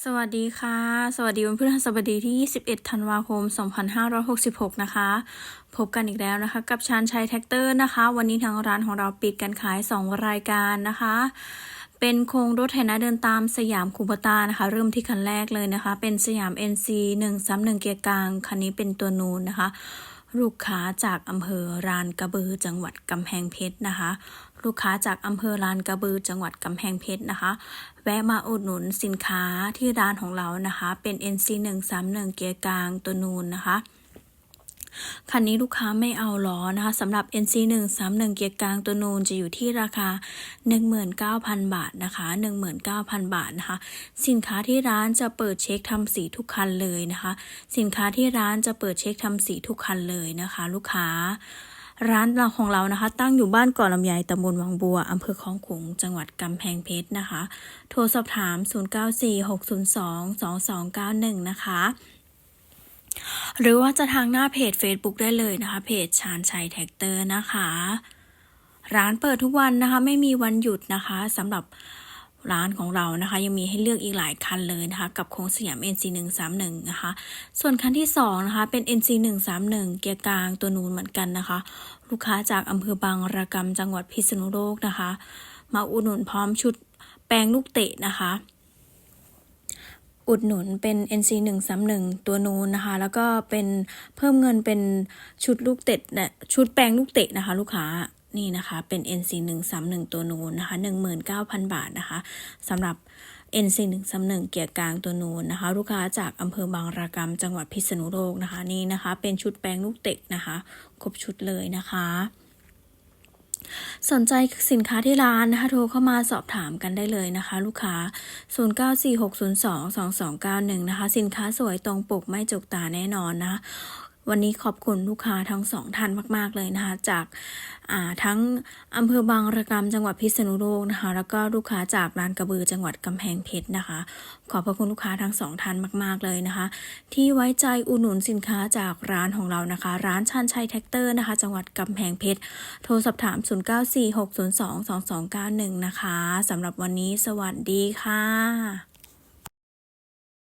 สวัสดีค่ะ สวัสดีวันพฤหัสบดีที่ 21 ธันวาคม 2566 นะคะ พบกันอีกแล้วนะคะ กับชานชัยแท็กเตอร์นะคะ วันนี้ทางร้านของเราปิดการขาย 2 รายการนะคะ เป็นโครงรถไถนาเดินตามสยามคูปตานะคะ เริ่มที่คันแรกเลยนะคะ เป็นสยาม NC 131 เกียร์กลาง คันนี้เป็นตัวนูนนะคะ ลูกค้าจากอำเภอรานกระบือจังหวัดกำแพงเพชรนะคะ ลูกค้าจากอำเภอรานกระบือจังหวัดกำแพงเพชรนะคะ แวะมาอุดหนุนสินค้าที่ร้านของเรานะคะ เป็น NC 131เกียร์กลางตัวนูนนะคะ คันนี้ลูกค้าไม่เอาล้อนะคะสำหรับ NC 131เกียร์กลางตัวนูนจะอยู่ที่ราคา 19,000 บาทนะคะ 19,000 บาทนะคะ สินค้าที่ร้านจะเปิดเช็คทำสีทุกคันเลยนะคะ สินค้าที่ร้านจะเปิดเช็คทำสีทุกคันเลยนะคะ ลูกค้าร้านเราของเรานะคะ ตั้งอยู่บ้านเกาะลำไยตำบลวังบัวอำเภอคลองขลุงจังหวัดกำแพงเพชรนะคะ โทรสอบถาม 0946022291 นะคะ หรือว่าจะทางหน้าเพจ Facebook ได้เลยนะคะ เพจชาญชัยแท็กเตอร์นะคะ ร้านเปิดทุกวันนะคะ ไม่มีวันหยุดนะคะสำหรับร้านของเรานะคะ ยังมีให้เลือกอีกหลายคันเลยนะคะ กับโครงสยาม NC 131 นะคะ ส่วนคันที่สองนะคะ เป็น NC 131 เกียร์กลางตัวนูนเหมือนกันนะคะ ลูกค้าจากอำเภอบางระกำจังหวัดพิษณุโลกนะคะ มาอุดหนุนพร้อมชุดแปลงลูกเตะนะคะ อุดหนุนเป็น NC 131ตัวนูนนะคะ แล้วก็เป็นเพิ่มเงินเป็นชุดลูกเตะเนี่ยชุดแปลงลูกเตะนะคะ ลูกค้านี่นะคะเป็น NC 131ตัวนูนนะคะ 19,000 บาทนะคะสำหรับ NC 131เกียร์กลางตัวนูนนะคะ ลูกค้าจากอำเภอบางระกำจังหวัดพิษณุโลกนะคะ นี่นะคะ เป็นชุดแปลงลูกเตะนะคะ ครบชุดเลยนะคะ สนใจสินค้าที่ร้านนะคะโทรเข้ามาสอบถามกันได้เลยนะคะ ลูกค้า 0946022291 นะคะ สินค้าสวยตรงปกไม่จกตาแน่นอนนะคะ วันนี้ขอบคุณลูกค้าทั้งสองท่านมาก ๆ เลยนะคะ จากาทั้งอำเภอบางระกำจังหวัดพิษณุโลกนะคะ แล้วก็ลูกค้าจากร้านกระบือจังหวัดกำแพงเพชรนะคะ ขอบพระคุณลูกค้าทั้งสองท่านมาก ๆ เลยนะคะ ที่ไว้ใจอุดหนุนสินค้าจากร้านของเรานะคะ ร้านชันชัยแท็กเตอร์นะคะ จังหวัดกำแพงเพชร โทรสอบถาม 0946022291 นะคะสำหรับวันนี้สวัสดีค่ะ